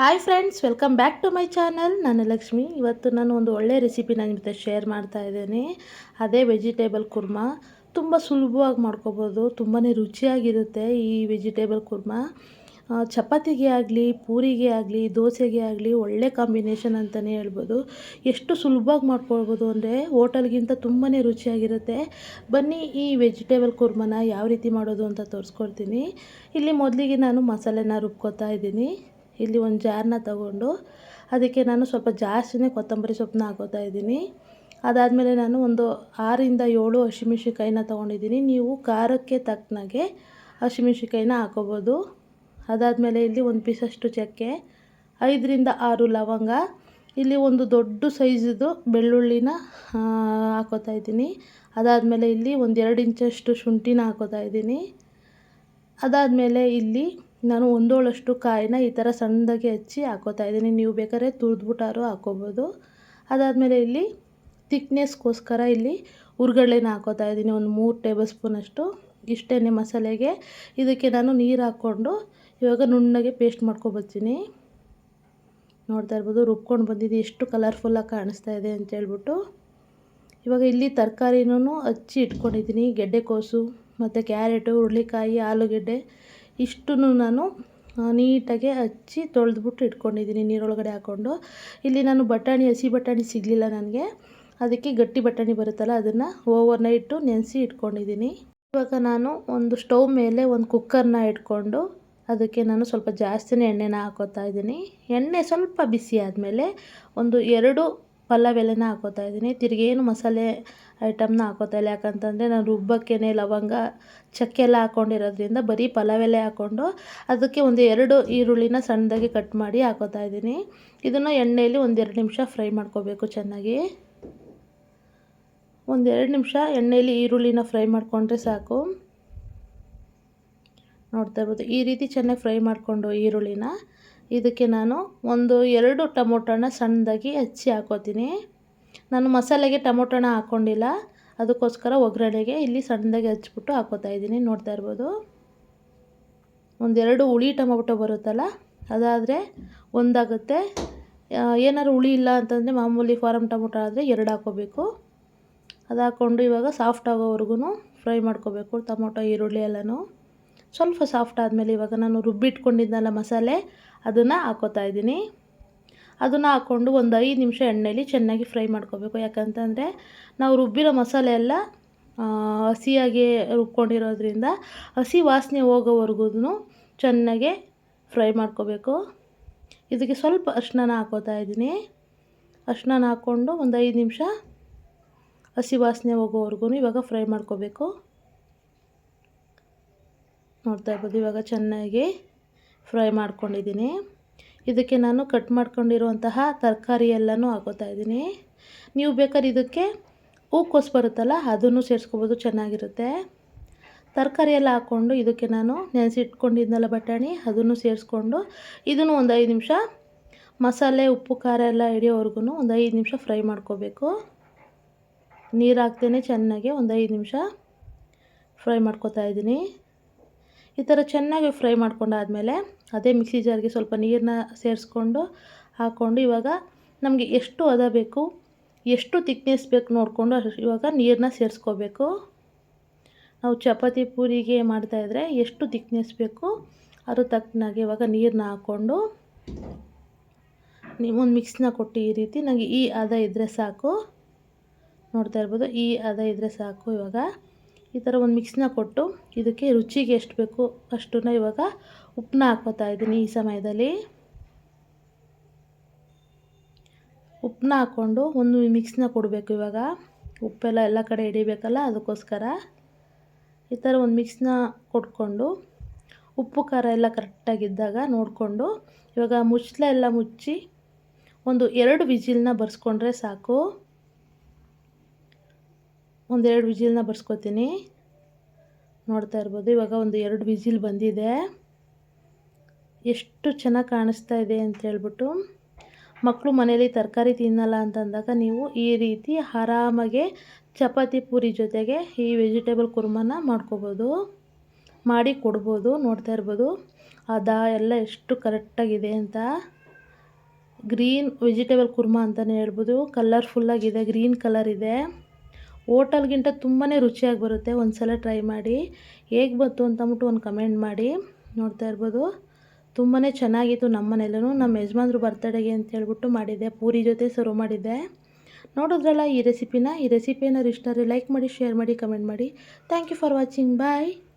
Hi friends welcome back to my channel ನಾನು ಲಕ್ಷ್ಮಿ. ಇವತ್ತು ನಾನು ಒಂದು ಒಳ್ಳೆಯ ರೆಸಿಪಿ ನಾನು ಜೊತೆ ಶೇರ್ ಮಾಡ್ತಾ ಇದ್ದೇನೆ. ಅದೇ ವೆಜಿಟೇಬಲ್ ಕುರ್ಮಾ ತುಂಬ ಸುಲಭವಾಗಿ ಮಾಡ್ಕೋಬೋದು. ತುಂಬಾ ರುಚಿಯಾಗಿರುತ್ತೆ ಈ ವೆಜಿಟೇಬಲ್ ಕುರ್ಮಾ ಚಪಾತಿಗೆ ಆಗಲಿ, ಪೂರಿಗೆ ಆಗಲಿ, ದೋಸೆಗೆ ಆಗಲಿ ಒಳ್ಳೆ ಕಾಂಬಿನೇಷನ್ ಅಂತಲೇ ಹೇಳ್ಬೋದು. ಎಷ್ಟು ಸುಲಭವಾಗಿ ಮಾಡ್ಕೊಳ್ಬೋದು ಅಂದರೆ ಹೋಟೆಲ್ಗಿಂತ ತುಂಬಾ ರುಚಿಯಾಗಿರುತ್ತೆ. ಬನ್ನಿ ಈ ವೆಜಿಟೇಬಲ್ ಕುರ್ಮನ ಯಾವ ರೀತಿ ಮಾಡೋದು ಅಂತ ತೋರಿಸ್ಕೊಡ್ತೀನಿ. ಇಲ್ಲಿ ಮೊದಲಿಗೆ ನಾನು ಮಸಾಲೆನ ರುಬ್ಕೋತಾ ಇದ್ದೀನಿ. ಇಲ್ಲಿ ಒಂದು ಜಾರನ್ನ ತಗೊಂಡು ಅದಕ್ಕೆ ನಾನು ಸ್ವಲ್ಪ ಜಾಸ್ತಿನೇ ಕೊತ್ತಂಬರಿ ಸೊಪ್ಪನ್ನ ಹಾಕೋತಾ ಇದ್ದೀನಿ. ಅದಾದಮೇಲೆ ನಾನು ಒಂದು ಆರಿಂದ ಏಳು ಹಸಿಮೆಣ್ಸಿನ್ಕಾಯಿನ ತೊಗೊಂಡಿದ್ದೀನಿ. ನೀವು ಖಾರಕ್ಕೆ ತಕ್ಕನಾಗೆ ಹಸಿಮೆಣ್ಸಿನ್ಕಾಯಿನ ಹಾಕೋಬೋದು. ಅದಾದಮೇಲೆ ಇಲ್ಲಿ ಒಂದು ಪೀಸಷ್ಟು ಚಕ್ಕೆ, ಐದರಿಂದ ಆರು ಲವಂಗ, ಇಲ್ಲಿ ಒಂದು ದೊಡ್ಡ ಸೈಜದು ಬೆಳ್ಳುಳ್ಳಿನ ಹಾಕೋತಾ ಇದ್ದೀನಿ. ಅದಾದಮೇಲೆ ಇಲ್ಲಿ ಒಂದು ಎರಡು ಇಂಚಷ್ಟು ಶುಂಠಿನ ಹಾಕೋತಾ ಇದ್ದೀನಿ. ಅದಾದಮೇಲೆ ಇಲ್ಲಿ ನಾನು ಒಂದೋಳಷ್ಟು ಕಾಯಿನ ಈ ಥರ ಸಣ್ಣದಾಗಿ ಹಚ್ಚಿ ಹಾಕೋತಾ ಇದ್ದೀನಿ. ನೀವು ಬೇಕಾದ್ರೆ ತುರಿದ್ಬಿಟ್ಟಾರು ಹಾಕೋಬೋದು. ಅದಾದಮೇಲೆ ಇಲ್ಲಿ ತಿಕ್ನೆಸ್ಗೋಸ್ಕರ ಇಲ್ಲಿ ಹುರ್ಗಡ್ಲೆನ ಹಾಕೋತಾ ಇದ್ದೀನಿ. ಒಂದು ಮೂರು ಟೇಬಲ್ ಸ್ಪೂನಷ್ಟು ಇಷ್ಟೇ ಮಸಾಲೆಗೆ. ಇದಕ್ಕೆ ನಾನು ನೀರು ಹಾಕ್ಕೊಂಡು ಇವಾಗ ನುಣ್ಣಗೆ ಪೇಸ್ಟ್ ಮಾಡ್ಕೊಬರ್ತೀನಿ ನೋಡ್ತಾ ಇರ್ಬೋದು, ರುಬ್ಕೊಂಡು ಬಂದಿದ್ದು ಎಷ್ಟು ಕಲರ್ಫುಲ್ಲಾಗಿ ಕಾಣಿಸ್ತಾ ಇದೆ ಅಂತ ಹೇಳ್ಬಿಟ್ಟು. ಇವಾಗ ಇಲ್ಲಿ ತರಕಾರಿನೂ ಹಚ್ಚಿ ಇಟ್ಕೊಂಡಿದ್ದೀನಿ. ಗೆಡ್ಡೆಕೋಸು ಮತ್ತು ಕ್ಯಾರೆಟು, ಹುರುಳಿಕಾಯಿ, ಆಲೂಗೆಡ್ಡೆ. ಇಷ್ಟನ್ನು ನಾನು ನೀಟಾಗಿ ಹಚ್ಚಿ ತೊಳೆದ್ಬಿಟ್ಟು ಇಟ್ಕೊಂಡಿದ್ದೀನಿ ನೀರೊಳಗಡೆ ಹಾಕ್ಕೊಂಡು. ಇಲ್ಲಿ ನಾನು ಬಟಾಣಿ, ಹಸಿ ಬಟಾಣಿ ಸಿಗಲಿಲ್ಲ ನನಗೆ. ಅದಕ್ಕೆ ಗಟ್ಟಿ ಬಟಾಣಿ ಬರುತ್ತಲ್ಲ, ಅದನ್ನು ಓವರ್ ನೈಟು ನೆನೆಸಿ ಇಟ್ಕೊಂಡಿದ್ದೀನಿ. ಇವಾಗ ನಾನು ಒಂದು ಸ್ಟವ್ ಮೇಲೆ ಒಂದು ಕುಕ್ಕರ್ನ ಇಟ್ಕೊಂಡು ಅದಕ್ಕೆ ನಾನು ಸ್ವಲ್ಪ ಜಾಸ್ತಿನೇ ಎಣ್ಣೆನ ಹಾಕೋತಾ ಇದ್ದೀನಿ. ಎಣ್ಣೆ ಸ್ವಲ್ಪ ಬಿಸಿ ಆದಮೇಲೆ ಒಂದು ಎರಡು ಪಲಾವ್ ಎಲೆನ ಹಾಕೋತಾ ಇದ್ದೀನಿ. ತಿರ್ಗೇನು ಮಸಾಲೆ ಐಟಮ್ನ ಹಾಕೋತಾ ಇಲ್ಲ. ಯಾಕಂತಂದರೆ ನಾನು ರುಬ್ಬಕ್ಕೇನೆ ಲವಂಗ ಚಕ್ಕೆ ಎಲ್ಲ ಹಾಕ್ಕೊಂಡಿರೋದ್ರಿಂದ ಬರೀ ಪಲಾವ್ ಎಲೆ ಹಾಕ್ಕೊಂಡು ಅದಕ್ಕೆ ಒಂದು ಎರಡು ಈರುಳ್ಳಿನ ಸಣ್ಣದಾಗಿ ಕಟ್ ಮಾಡಿ ಹಾಕೋತಾ ಇದ್ದೀನಿ. ಇದನ್ನು ಎಣ್ಣೆಯಲ್ಲಿ ಒಂದೆರಡು ನಿಮಿಷ ಫ್ರೈ ಮಾಡ್ಕೋಬೇಕು ಚೆನ್ನಾಗಿ. ಒಂದೆರಡು ನಿಮಿಷ ಎಣ್ಣೆಯಲ್ಲಿ ಈರುಳ್ಳಿನ ಫ್ರೈ ಮಾಡಿಕೊಂಡ್ರೆ ಸಾಕು. ನೋಡ್ತಾ ಇರ್ಬೋದು. ಈ ರೀತಿ ಚೆನ್ನಾಗಿ ಫ್ರೈ ಮಾಡಿಕೊಂಡು ಈರುಳ್ಳಿನ ಇದಕ್ಕೆ ನಾನು ಒಂದು ಎರಡು ಟೊಮೊಟೊನ ಸಣ್ಣದಾಗಿ ಹಚ್ಚಿ ಹಾಕೋತೀನಿ. ನಾನು ಮಸಾಲೆಗೆ ಟೊಮೊಟೊನ ಹಾಕ್ಕೊಂಡಿಲ್ಲ ಅದಕ್ಕೋಸ್ಕರ ಒಗ್ಗರಣೆಗೆ ಇಲ್ಲಿ ಸಣ್ಣದಾಗಿ ಹಚ್ಬಿಟ್ಟು ಹಾಕೋತಾ ಇದ್ದೀನಿ. ನೋಡ್ತಾ ಇರ್ಬೋದು. ಒಂದೆರಡು ಹುಳಿ ಟೊಮೊಟೊ ಬರುತ್ತಲ್ಲ, ಅದಾದರೆ ಒಂದಾಗುತ್ತೆ. ಏನಾದ್ರು ಹುಳಿ ಇಲ್ಲ ಅಂತಂದರೆ ಮಾಮೂಲಿ ಫಾರಮ್ ಟೊಮೊಟೊ ಆದರೆ ಎರಡು ಹಾಕೋಬೇಕು. ಅದು ಹಾಕ್ಕೊಂಡು ಇವಾಗ ಸಾಫ್ಟ್ ಆಗೋವರೆಗೂ ಫ್ರೈ ಮಾಡ್ಕೋಬೇಕು ಟೊಮೊಟೊ, ಈರುಳ್ಳಿ ಎಲ್ಲನೂ. ಸ್ವಲ್ಪ ಸಾಫ್ಟ್ ಆದಮೇಲೆ ಇವಾಗ ನಾನು ರುಬ್ಬಿಟ್ಕೊಂಡಿದ್ದಲ್ಲ ಮಸಾಲೆ, ಅದನ್ನು ಹಾಕೋತಾ ಇದ್ದೀನಿ. ಅದನ್ನು ಹಾಕ್ಕೊಂಡು ಒಂದು ಐದು ನಿಮಿಷ ಎಣ್ಣೆಯಲ್ಲಿ ಚೆನ್ನಾಗಿ ಫ್ರೈ ಮಾಡ್ಕೋಬೇಕು. ಯಾಕಂತಂದರೆ ನಾವು ರುಬ್ಬಿರೋ ಮಸಾಲೆ ಎಲ್ಲ ಹಸಿಯಾಗಿ ರುಬ್ಕೊಂಡಿರೋದ್ರಿಂದ ಹಸಿ ವಾಸನೆ ಹೋಗೋವರೆಗೂ ಚೆನ್ನಾಗೆ ಫ್ರೈ ಮಾಡ್ಕೋಬೇಕು. ಇದಕ್ಕೆ ಸ್ವಲ್ಪ ಅರ್ಶಿನ ಹಾಕೋತಾ ಇದ್ದೀನಿ. ಅರ್ಶಿನ ಹಾಕ್ಕೊಂಡು ಒಂದು ಐದು ನಿಮಿಷ ಹಸಿ ವಾಸನೆ ಹೋಗೋವರೆಗೂ ಇವಾಗ ಫ್ರೈ ಮಾಡ್ಕೋಬೇಕು. ನೋಡ್ತಾ ಇರ್ಬೋದು. ಇವಾಗ ಚೆನ್ನಾಗಿ ಫ್ರೈ ಮಾಡ್ಕೊಂಡಿದ್ದೀನಿ. ಇದಕ್ಕೆ ನಾನು ಕಟ್ ಮಾಡ್ಕೊಂಡಿರುವಂತಹ ತರಕಾರಿ ಎಲ್ಲನೂ ಹಾಕೋತಾ ಇದ್ದೀನಿ. ನೀವು ಬೇಕಾದ್ರೆ ಇದಕ್ಕೆ ಹೂಕೋಸು ಬರುತ್ತಲ್ಲ, ಅದನ್ನು ಸೇರಿಸ್ಕೋಬೋದು, ಚೆನ್ನಾಗಿರುತ್ತೆ. ತರಕಾರಿ ಎಲ್ಲ ಹಾಕ್ಕೊಂಡು ಇದಕ್ಕೆ ನಾನು ನೆನೆಸಿಟ್ಕೊಂಡಿದ್ನಲ್ಲ ಬಟಾಣಿ, ಅದನ್ನು ಸೇರಿಸ್ಕೊಂಡು ಇದನ್ನು ಒಂದು ಐದು ನಿಮಿಷ ಮಸಾಲೆ, ಉಪ್ಪು, ಖಾರ ಎಲ್ಲ ಹಿಡಿಯೋವರೆಗೂ ಒಂದು ಐದು ನಿಮಿಷ ಫ್ರೈ ಮಾಡ್ಕೋಬೇಕು. ನೀರು ಹಾಕ್ತೇನೆ ಚೆನ್ನಾಗಿ ಒಂದು ಐದು ನಿಮಿಷ ಫ್ರೈ ಮಾಡ್ಕೊತಾ ಇದ್ದೀನಿ. ಈ ಥರ ಚೆನ್ನಾಗಿ ಫ್ರೈ ಮಾಡ್ಕೊಂಡಾದಮೇಲೆ ಅದೇ ಮಿಕ್ಸಿ ಜಾರ್ಗೆ ಸ್ವಲ್ಪ ನೀರನ್ನ ಸೇರಿಸ್ಕೊಂಡು ಹಾಕ್ಕೊಂಡು ಇವಾಗ ನಮಗೆ ಎಷ್ಟು ಅದ ಬೇಕು, ಎಷ್ಟು ತಿಕ್ನೆಸ್ ಬೇಕು ನೋಡಿಕೊಂಡು ಇವಾಗ ನೀರನ್ನ ಸೇರಿಸ್ಕೋಬೇಕು. ನಾವು ಚಪಾತಿ ಪೂರಿಗೆ ಮಾಡ್ತಾಯಿದ್ರೆ ಎಷ್ಟು ತಿಕ್ನೆಸ್ ಬೇಕು ಅದ್ರ ತಕ್ಕನಾಗೆ ಇವಾಗ ನೀರನ್ನ ಹಾಕ್ಕೊಂಡು ಒಂದು ಮಿಕ್ಸ್ನ ಕೊಟ್ಟು ಈ ರೀತಿ ನನಗೆ ಈ ಅದ ಇದ್ದರೆ ಸಾಕು. ನೋಡ್ತಾ ಇರ್ಬೋದು, ಈ ಅದ ಇದ್ದರೆ ಸಾಕು ಇವಾಗ. ಈ ಥರ ಒಂದು ಮಿಕ್ಸ್ನ ಕೊಟ್ಟು ಇದಕ್ಕೆ ರುಚಿಗೆ ಎಷ್ಟು ಬೇಕು ಅಷ್ಟನ್ನ ಇವಾಗ ಉಪ್ಪನ್ನ ಹಾಕ್ಕೋತಾ ಇದ್ದೀನಿ ಈ ಸಮಯದಲ್ಲಿ. ಉಪ್ಪನ್ನ ಹಾಕ್ಕೊಂಡು ಒಂದು ಮಿಕ್ಸ್ನ ಕೊಡಬೇಕು ಇವಾಗ. ಉಪ್ಪೆಲ್ಲ ಎಲ್ಲ ಕಡೆ ಹಿಡಿಬೇಕಲ್ಲ ಅದಕ್ಕೋಸ್ಕರ. ಈ ಥರ ಒಂದು ಮಿಕ್ಸ್ನ ಕೊಟ್ಕೊಂಡು ಉಪ್ಪು ಖಾರ ಎಲ್ಲ ಕರೆಕ್ಟಾಗಿದ್ದಾಗ ನೋಡಿಕೊಂಡು ಇವಾಗ ಮುಚ್ಚಲ ಎಲ್ಲ ಮುಚ್ಚಿ ಒಂದು ಎರಡು ವಿಜಿಲ್ನ ಬರ್ಸ್ಕೊಂಡ್ರೆ ಸಾಕು. ಒಂದೆರಡು ವಿಜಿಲ್ನ ಬರ್ಸ್ಕೊತೀನಿ. ನೋಡ್ತಾ ಇರ್ಬೋದು. ಇವಾಗ ಒಂದು ಎರಡು ವಿಜಿಲ್ ಬಂದಿದೆ. ಎಷ್ಟು ಚೆನ್ನಾಗಿ ಕಾಣಿಸ್ತಾ ಇದೆ ಅಂತ ಹೇಳ್ಬಿಟ್ಟು. ಮಕ್ಕಳು ಮನೇಲಿ ತರಕಾರಿ ತಿನ್ನಲ್ಲ ಅಂತಂದಾಗ ನೀವು ಈ ರೀತಿ ಆರಾಮಾಗೆ ಚಪಾತಿ ಪೂರಿ ಜೊತೆಗೆ ಈ ವೆಜಿಟೇಬಲ್ ಕುರ್ಮನ ಮಾಡ್ಕೋಬೋದು. ಮಾಡಿ ಕೊಡ್ಬೋದು. ನೋಡ್ತಾ ಇರ್ಬೋದು. ಅದ ಎಲ್ಲ ಎಷ್ಟು ಕರೆಕ್ಟಾಗಿದೆ ಅಂತ. ಗ್ರೀನ್ ವೆಜಿಟೇಬಲ್ ಕುರ್ಮಾ ಅಂತಲೇ ಹೇಳ್ಬೋದು. ಕಲರ್ಫುಲ್ಲಾಗಿದೆ. ಗ್ರೀನ್ ಕಲರ್ ಇದೆ. ಹೋಟೆಲ್ಗಿಂತ ತುಂಬಾ ರುಚಿಯಾಗಿ ಬರುತ್ತೆ. ಒಂದು ಸಲ ಟ್ರೈ ಮಾಡಿ. ಹೇಗೆ ಬಂತು ಅಂತಂದ್ಬಿಟ್ಟು ಒಂದು ಕಮೆಂಟ್ ಮಾಡಿ. ನೋಡ್ತಾ ಇರ್ಬೋದು. ತುಂಬಾ ಚೆನ್ನಾಗಿತ್ತು ನಮ್ಮ ಮನೇಲೂ ನಮ್ಮ ಯಜಮಾನ್ರು ಬರ್ತಡೆಗೆ ಅಂತ ಹೇಳ್ಬಿಟ್ಟು ಮಾಡಿದ್ದೆ. ಪೂರಿ ಜೊತೆ ಸರ್ವ್ ಮಾಡಿದ್ದೆ. ನೋಡಿದ್ರಲ್ಲ ಈ ರೆಸಿಪಿನ ಈ ರೆಸಿಪಿ ಏನಾದ್ರು ಇಷ್ಟ ಲೈಕ್ ಮಾಡಿ ಶೇರ್ ಮಾಡಿ ಕಮೆಂಟ್ ಮಾಡಿ. Thank you for watching bye